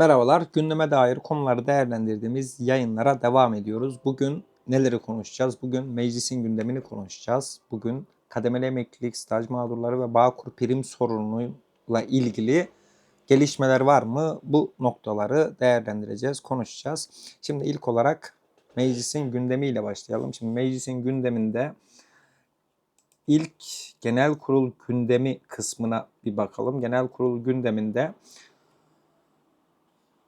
Merhabalar, gündeme dair konuları değerlendirdiğimiz yayınlara devam ediyoruz. Bugün neleri konuşacağız? Bugün meclisin gündemini konuşacağız. Bugün kademeli emeklilik, staj mağdurları ve Bağkur prim sorunuyla ilgili gelişmeler var mı? Bu noktaları değerlendireceğiz, konuşacağız. Şimdi ilk olarak meclisin gündemiyle başlayalım. Şimdi meclisin gündeminde ilk genel kurul gündemi kısmına bir bakalım. Genel kurul gündeminde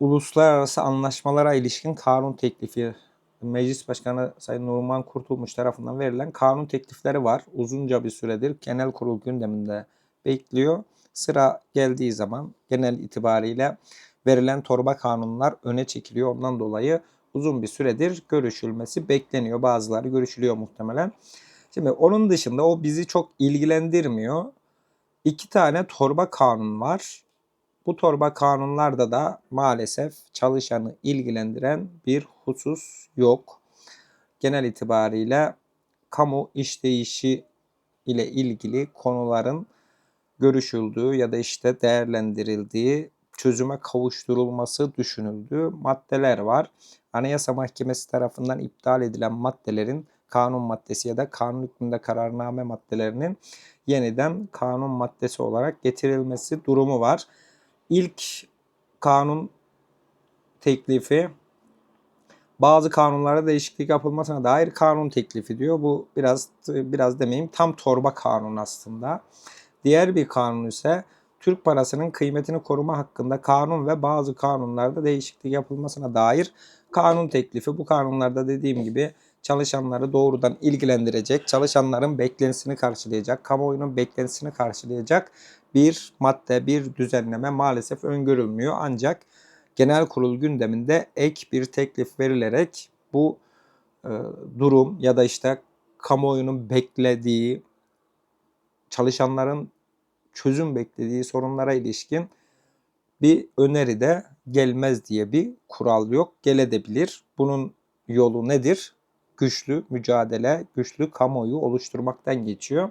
uluslararası anlaşmalara ilişkin kanun teklifi Meclis Başkanı Sayın Numan Kurtulmuş tarafından verilen kanun teklifleri var. Uzunca bir süredir genel kurul gündeminde bekliyor. Sıra geldiği zaman genel itibariyle verilen torba kanunlar öne çekiliyor. Ondan dolayı uzun bir süredir görüşülmesi bekleniyor. Bazıları görüşülüyor muhtemelen. Şimdi onun dışında o bizi çok ilgilendirmiyor. İki tane torba kanun var. Bu torba kanunlarda da maalesef çalışanı ilgilendiren bir husus yok. Genel itibariyle kamu işleyişi ile ilgili konuların görüşüldüğü ya da işte değerlendirildiği, çözüme kavuşturulması düşünüldüğü maddeler var. Anayasa Mahkemesi tarafından iptal edilen maddelerin kanun maddesi ya da kanun hükmünde kararname maddelerinin yeniden kanun maddesi olarak getirilmesi durumu var. İlk kanun teklifi bazı kanunlara değişiklik yapılmasına dair kanun teklifi diyor. Bu biraz biraz demeyeyim tam torba kanun aslında. Diğer bir kanun ise Türk parasının kıymetini koruma hakkında kanun ve bazı kanunlarda değişiklik yapılmasına dair kanun teklifi. Bu kanunlarda dediğim gibi çalışanları doğrudan ilgilendirecek, çalışanların beklentisini karşılayacak, kamuoyunun beklentisini karşılayacak bir madde, bir düzenleme maalesef öngörülmüyor. Ancak genel kurul gündeminde ek bir teklif verilerek bu e, durum ya da işte kamuoyunun beklediği, çalışanların çözüm beklediği sorunlara ilişkin bir öneri de gelmez diye bir kural yok. Gelebilir. Bunun yolu nedir? Güçlü mücadele, güçlü kamuoyu oluşturmaktan geçiyor.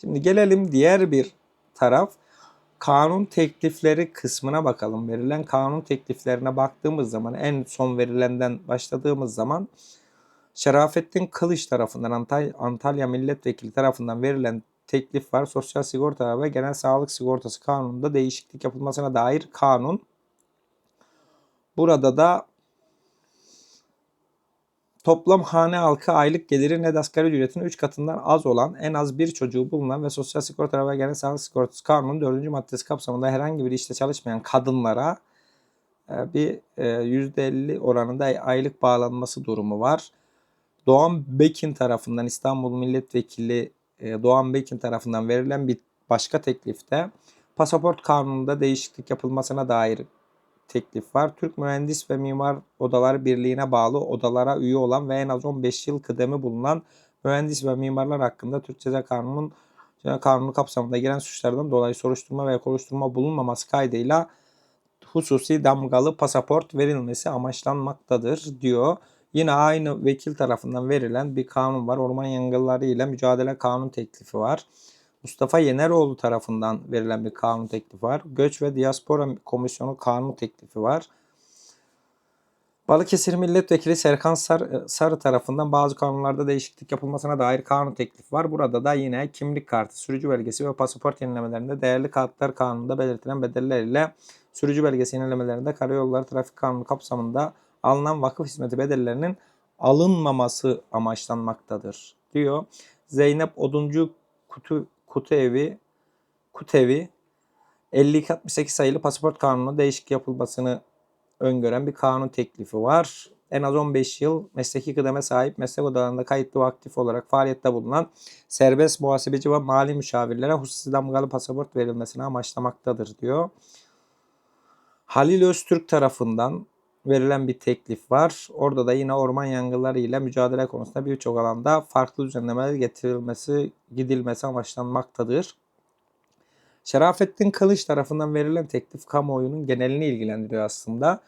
Şimdi gelelim diğer bir taraf kanun teklifleri kısmına bakalım. Verilen kanun tekliflerine baktığımız zaman en son verilenden başladığımız zaman Şerafettin Kılıç tarafından Antalya, Antalya Milletvekili tarafından verilen teklif var. Sosyal sigorta ve genel sağlık sigortası kanununda değişiklik yapılmasına dair kanun. Burada da Toplam hane halkı aylık geliri net asgari ücretin 3 katından az olan en az bir çocuğu bulunan ve Sosyal Sigorta ve Genel Sağlık Sigortası Kanunu'nun 4. maddesi kapsamında herhangi bir işte çalışmayan kadınlara e, bir %50 e, oranında aylık bağlanması durumu var. Doğan Bekin tarafından İstanbul Milletvekili e, Doğan Bekin tarafından verilen bir başka teklifte pasaport kanununda değişiklik yapılmasına dair teklif var. Türk Mühendis ve Mimar Odalar Birliği'ne bağlı odalara üye olan ve en az 15 yıl kıdemi bulunan mühendis ve mimarlar hakkında Türk Ceza Kanunu'nun kanunu kapsamında giren suçlardan dolayı soruşturma veya kovuşturma bulunmaması kaydıyla hususi damgalı pasaport verilmesi amaçlanmaktadır diyor. Yine aynı vekil tarafından verilen bir kanun var. Orman yangınları ile mücadele kanun teklifi var. Mustafa Yeneroğlu tarafından verilen bir kanun teklifi var. Göç ve Diaspora Komisyonu kanun teklifi var. Balıkesir Milletvekili Serkan Sarı, Sarı tarafından bazı kanunlarda değişiklik yapılmasına dair kanun teklifi var. Burada da yine kimlik kartı, sürücü belgesi ve pasaport yenilemelerinde değerli kartlar kanununda belirtilen bedeller ile sürücü belgesi yenilemelerinde karayolları trafik kanunu kapsamında alınan vakıf hizmeti bedellerinin alınmaması amaçlanmaktadır diyor. Zeynep Oduncu Kutu Kutu Evi Kutevi 5268 sayılı pasaport kanununa değişik yapılmasını öngören bir kanun teklifi var. En az 15 yıl mesleki kıdeme sahip meslek odalarında kayıtlı ve aktif olarak faaliyette bulunan serbest muhasebeci ve mali müşavirlere hususi damgalı pasaport verilmesini amaçlamaktadır diyor. Halil Öztürk tarafından verilen bir teklif var. Orada da yine orman yangınları ile mücadele konusunda birçok alanda farklı düzenlemeler getirilmesi, gidilmesi amaçlanmaktadır. Şerafettin Kılıç tarafından verilen teklif kamuoyunun genelini ilgilendiriyor aslında.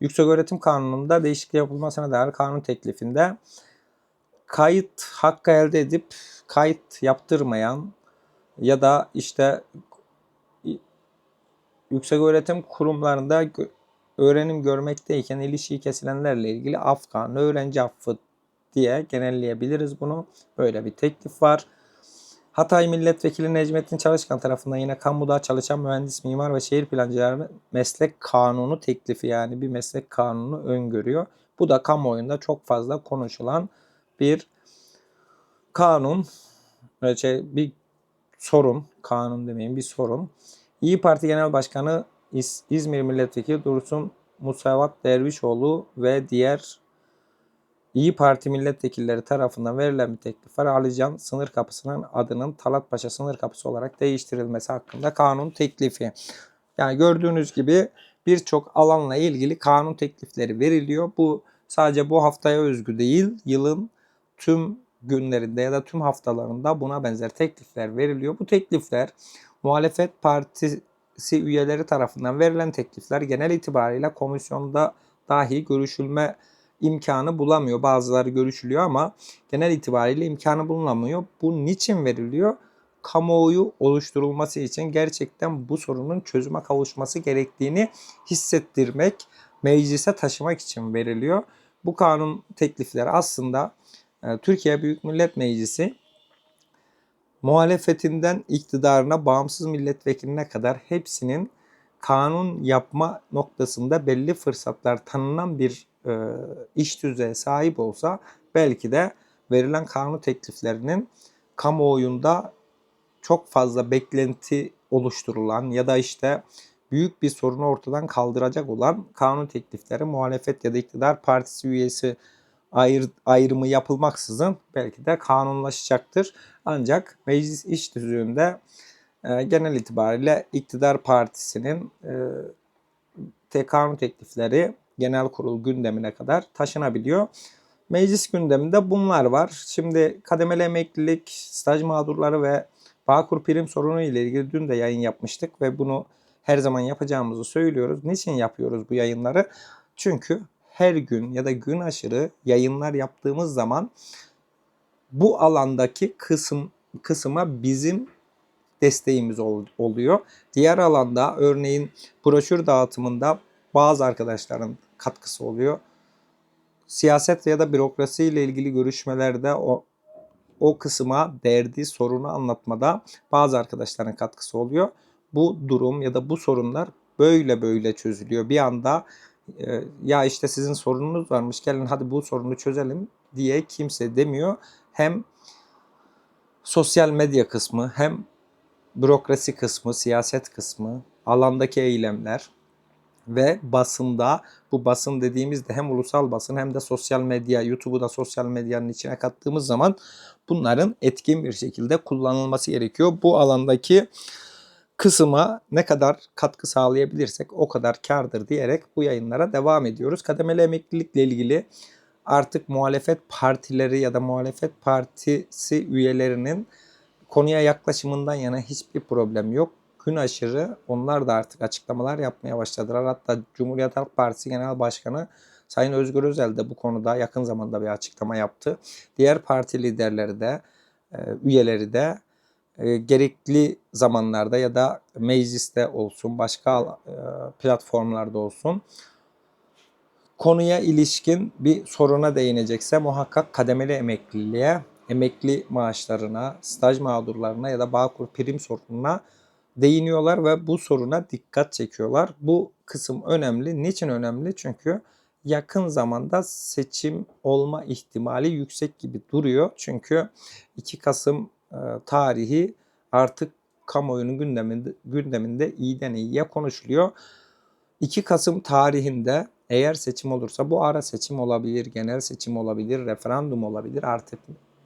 Yükseköğretim Kanunu'nda değişiklik yapılmasına dair kanun teklifinde kayıt hakkı elde edip kayıt yaptırmayan ya da işte yükseköğretim kurumlarında öğrenim görmekteyken ilişiği kesilenlerle ilgili Afgan öğrenci affı diye genelleyebiliriz bunu. Böyle bir teklif var. Hatay Milletvekili Necmettin Çalışkan tarafından yine kamuda çalışan mühendis, mimar ve şehir plancıları meslek kanunu teklifi yani bir meslek kanunu öngörüyor. Bu da kamuoyunda çok fazla konuşulan bir kanun, şey, bir sorun, kanun demeyeyim bir sorun. İyi Parti Genel Başkanı İz- İzmir Milletvekili Dursun Musavat Dervişoğlu ve diğer İyi Parti milletvekilleri tarafından verilen bir teklif var. Alican sınır kapısının adının Talatpaşa sınır kapısı olarak değiştirilmesi hakkında kanun teklifi. Yani gördüğünüz gibi birçok alanla ilgili kanun teklifleri veriliyor. Bu sadece bu haftaya özgü değil, yılın tüm günlerinde ya da tüm haftalarında buna benzer teklifler veriliyor. Bu teklifler muhalefet partisi üyeleri tarafından verilen teklifler genel itibariyle komisyonda dahi görüşülme imkanı bulamıyor. Bazıları görüşülüyor ama genel itibariyle imkanı bulunamıyor. Bu niçin veriliyor? Kamuoyu oluşturulması için gerçekten bu sorunun çözüme kavuşması gerektiğini hissettirmek, meclise taşımak için veriliyor. Bu kanun teklifleri aslında e, Türkiye Büyük Millet Meclisi muhalefetinden iktidarına bağımsız milletvekiline kadar hepsinin kanun yapma noktasında belli fırsatlar tanınan bir e, iş düzeye sahip olsa belki de verilen kanun tekliflerinin kamuoyunda çok fazla beklenti oluşturulan ya da işte büyük bir sorunu ortadan kaldıracak olan kanun teklifleri muhalefet ya da iktidar partisi üyesi ayır, ayrımı yapılmaksızın belki de kanunlaşacaktır. Ancak meclis iş düzüğünde e, genel itibariyle iktidar partisinin e, te kanun teklifleri genel kurul gündemine kadar taşınabiliyor. Meclis gündeminde bunlar var. Şimdi kademeli emeklilik, staj mağdurları ve Bağkur prim sorunu ile ilgili dün de yayın yapmıştık ve bunu her zaman yapacağımızı söylüyoruz. Niçin yapıyoruz bu yayınları? Çünkü her gün ya da gün aşırı yayınlar yaptığımız zaman bu alandaki kısım kısıma bizim desteğimiz ol, oluyor. Diğer alanda örneğin broşür dağıtımında bazı arkadaşların katkısı oluyor. Siyaset ya da bürokrasi ile ilgili görüşmelerde o o kısma derdi, sorunu anlatmada bazı arkadaşların katkısı oluyor. Bu durum ya da bu sorunlar böyle böyle çözülüyor. Bir anda ya işte sizin sorununuz varmış gelin hadi bu sorunu çözelim diye kimse demiyor. Hem sosyal medya kısmı hem bürokrasi kısmı, siyaset kısmı, alandaki eylemler ve basında bu basın dediğimizde hem ulusal basın hem de sosyal medya, YouTube'u da sosyal medyanın içine kattığımız zaman bunların etkin bir şekilde kullanılması gerekiyor. Bu alandaki kısma ne kadar katkı sağlayabilirsek o kadar kardır diyerek bu yayınlara devam ediyoruz. Kademeli emeklilikle ilgili artık muhalefet partileri ya da muhalefet partisi üyelerinin konuya yaklaşımından yana hiçbir problem yok. Gün aşırı onlar da artık açıklamalar yapmaya başladılar. Hatta Cumhuriyet Halk Partisi Genel Başkanı Sayın Özgür Özel de bu konuda yakın zamanda bir açıklama yaptı. Diğer parti liderleri de, e, üyeleri de e, gerekli zamanlarda ya da mecliste olsun, başka e, platformlarda olsun konuya ilişkin bir soruna değinecekse muhakkak kademeli emekliliğe, emekli maaşlarına, staj mağdurlarına ya da Bağkur prim sorununa değiniyorlar ve bu soruna dikkat çekiyorlar. Bu kısım önemli. Niçin önemli? Çünkü yakın zamanda seçim olma ihtimali yüksek gibi duruyor. Çünkü 2 Kasım tarihi artık kamuoyunun gündeminde, gündeminde iyiden iyiye konuşuluyor. 2 Kasım tarihinde eğer seçim olursa bu ara seçim olabilir, genel seçim olabilir, referandum olabilir artık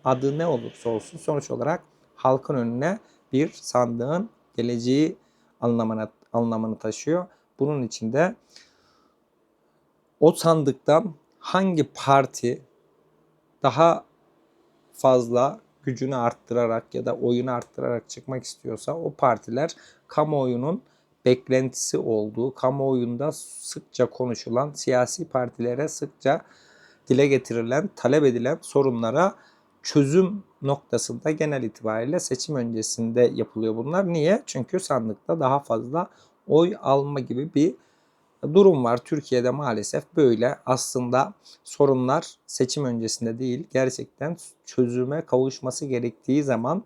adı ne olursa olsun sonuç olarak halkın önüne bir sandığın geleceği anlamına anlamını taşıyor. Bunun için de o sandıktan hangi parti daha fazla gücünü arttırarak ya da oyunu arttırarak çıkmak istiyorsa o partiler kamuoyunun beklentisi olduğu, kamuoyunda sıkça konuşulan siyasi partilere sıkça dile getirilen, talep edilen sorunlara çözüm noktasında genel itibariyle seçim öncesinde yapılıyor bunlar. Niye? Çünkü sandıkta daha fazla oy alma gibi bir durum var. Türkiye'de maalesef böyle. Aslında sorunlar seçim öncesinde değil, gerçekten çözüme kavuşması gerektiği zaman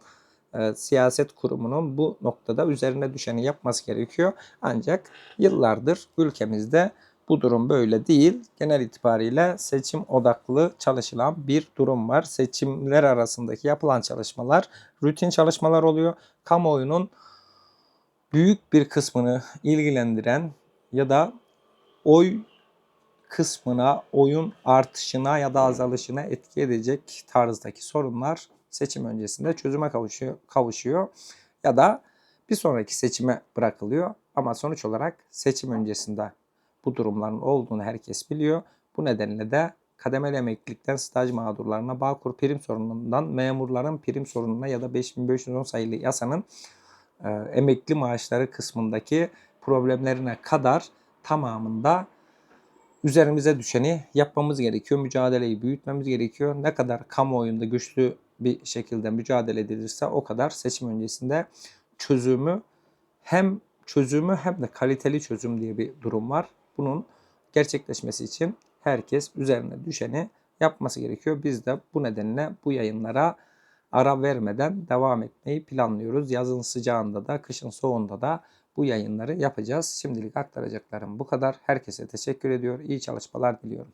e, siyaset kurumunun bu noktada üzerine düşeni yapması gerekiyor. Ancak yıllardır ülkemizde bu durum böyle değil. Genel itibariyle seçim odaklı çalışılan bir durum var. Seçimler arasındaki yapılan çalışmalar rutin çalışmalar oluyor. Kamuoyunun büyük bir kısmını ilgilendiren ya da oy kısmına, oyun artışına ya da azalışına etki edecek tarzdaki sorunlar seçim öncesinde çözüme kavuşuyor, kavuşuyor ya da bir sonraki seçime bırakılıyor. Ama sonuç olarak seçim öncesinde bu durumların olduğunu herkes biliyor. Bu nedenle de kademeli emeklilikten staj mağdurlarına, Bağkur prim sorunundan memurların prim sorununa ya da 5510 sayılı yasanın e, emekli maaşları kısmındaki problemlerine kadar tamamında üzerimize düşeni yapmamız gerekiyor. Mücadeleyi büyütmemiz gerekiyor. Ne kadar kamuoyunda güçlü bir şekilde mücadele edilirse o kadar seçim öncesinde çözümü hem çözümü hem de kaliteli çözüm diye bir durum var. Bunun gerçekleşmesi için herkes üzerine düşeni yapması gerekiyor. Biz de bu nedenle bu yayınlara ara vermeden devam etmeyi planlıyoruz. Yazın sıcağında da, kışın soğuğunda da bu yayınları yapacağız. Şimdilik aktaracaklarım bu kadar. Herkese teşekkür ediyor. İyi çalışmalar diliyorum.